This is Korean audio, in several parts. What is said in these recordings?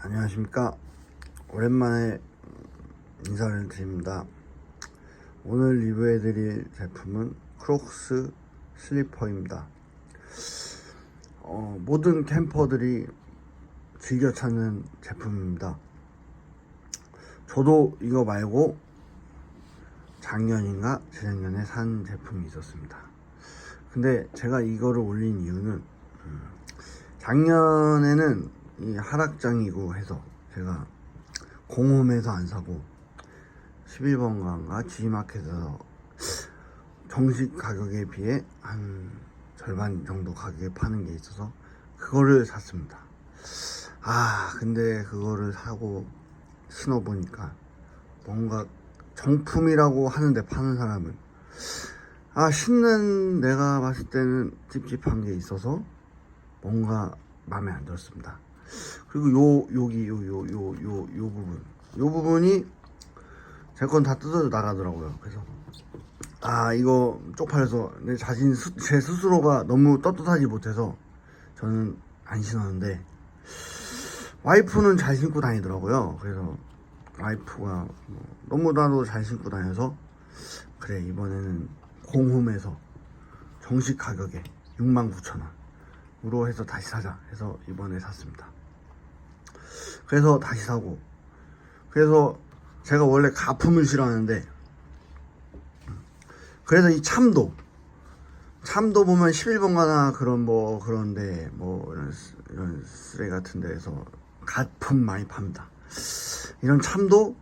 안녕하십니까. 오랜만에 인사를 드립니다. 오늘 리뷰해드릴 제품은 크록스 슬리퍼입니다. 어, 모든 캠퍼들이 즐겨 찾는 제품입니다. 저도 이거 말고 작년인가 재작년에 산 제품이 있었습니다. 근데 제가 이거를 올린 이유는 음, 작년에는 이 하락장이고 해서 제가 공홈에서 안 사고 11번가인가 G마켓에서 정식 가격에 비해 한 절반 정도 가격에 파는 게 있어서 그거를 샀습니다. 아 근데 그거를 사고 신어보니까 뭔가 정품이라고 하는데 파는 사람은 아 신는 내가 봤을 때는 찝찝한 게 있어서 뭔가 마음에 안 들었습니다. 그리고 요 여기 요 요 요 요 요 부분 요 부분이 제 건 다 뜯어져 나가더라고요. 그래서 아 이거 쪽팔려서 내 자신 스, 제 스스로가 너무 떳떳하지 못해서 저는 안 신었는데 와이프는 잘 신고 다니더라고요. 그래서 와이프가 뭐 너무나도 잘 신고 다녀서 그래 이번에는 공홈에서 정식 가격에 69,000원으로 해서 다시 사자 해서 이번에 샀습니다. 그래서 다시 사고 그래서 제가 원래 가품을 싫어하는데 그래서 이 참도 참도 보면 11번 가나 그런 뭐 그런데 뭐 이런, 쓰- 이런 쓰레 같은 데에서 가품 많이 팝니다. 이런 참도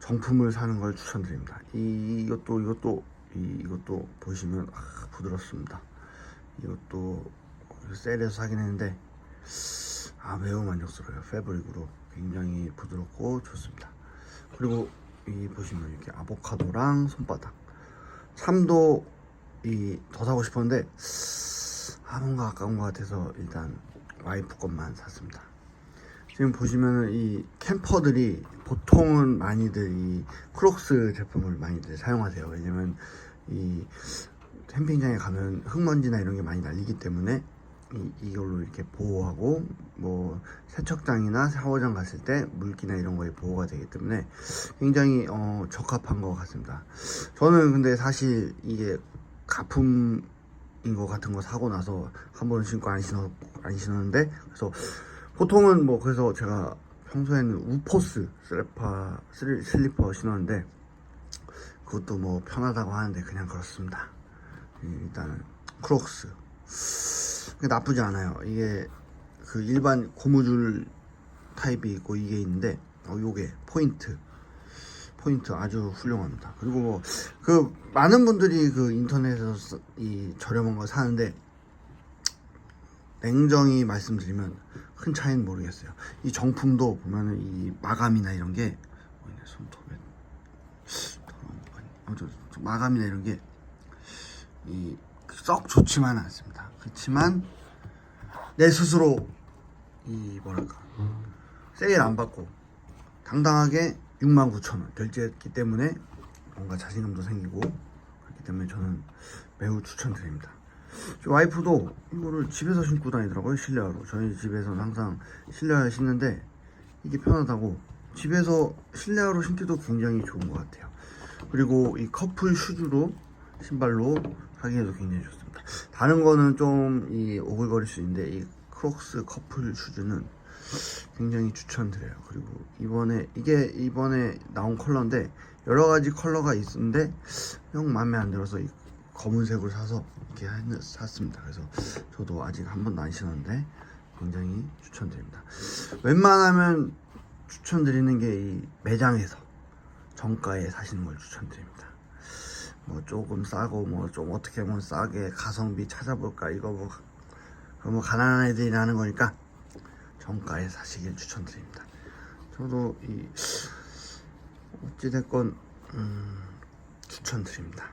정품을 사는 걸 추천드립니다. 이, 이것도 이것도 이, 이것도 보시면 아, 부드럽습니다. 이것도 세일에서 사긴 했는데 아 매우 만족스러워요. 패브릭으로 굉장히 부드럽고 좋습니다. 그리고 이 보시면 이렇게 아보카도랑 손바닥 참도 이 더 사고 싶었는데 아 뭔가 아까운 것 같아서 일단 와이프 것만 샀습니다. 지금 보시면은 이 캠퍼들이 보통은 많이들 이 크록스 제품을 많이들 사용하세요. 왜냐면 이 캠핑장에 가면 흙먼지나 이런 게 많이 날리기 때문에 이, 이걸로 이렇게 보호하고 뭐 세척장이나 샤워장 갔을 때 물기나 이런 거에 보호가 되기 때문에 굉장히 어, 적합한 것 같습니다. 저는 근데 사실 이게 가품인 것 같은 거 사고 나서 한 번 신고 안 신어 안 신었는데 그래서 보통은 뭐 그래서 제가 평소에는 우포스 슬리퍼 슬리- 슬리퍼 신었는데 그것도 뭐 편하다고 하는데 그냥 그렇습니다. 예, 일단은 크록스 나쁘지 않아요. 이게 그 일반 고무줄 타입이 있고 이게 있는데 어 요게 포인트 포인트 아주 훌륭합니다. 그리고 뭐 그 많은 분들이 그 인터넷에서 쓰- 이 저렴한 거 사는데 냉정히 말씀드리면 큰 차이는 모르겠어요. 이 정품도 보면은 이 마감이나 이런 게 손톱에 마감이나 이런 게 이 썩 좋지만은 않습니다. 그렇지만 내 스스로 이 뭐랄까 세일 안 받고 당당하게 69,000원 결제했기 때문에 뭔가 자신감도 생기고 그렇기 때문에 저는 매우 추천드립니다. 저 와이프도 이거를 집에서 신고 다니더라고요 실내화로 저희 집에서는 항상 실내화 신는데 이게 편하다고 집에서 실내화로 신기도 굉장히 좋은 것 같아요. 그리고 이 커플 슈즈로 신발로 하기에도 굉장히 좋습니다 다른 거는 좀 이 오글거릴 수 있는데 이 크록스 커플 슈즈는 굉장히 추천드려요 그리고 이번에 이게 이번에 나온 컬러인데 여러 가지 컬러가 있는데 형 마음에 안 들어서 이 검은색으로 사서 이렇게 했- 샀습니다. 그래서 저도 아직 한 번도 안 신었는데 굉장히 추천드립니다. 웬만하면 추천드리는 게 이 매장에서 정가에 사시는 걸 추천드립니다. 뭐 조금 싸고 뭐 좀 어떻게 보면 싸게 가성비 찾아볼까 이거 뭐, 그거 뭐 가난한 애들이 하는 거니까 정가에 사시길 추천드립니다. 저도 이 어찌됐건 음, 추천드립니다.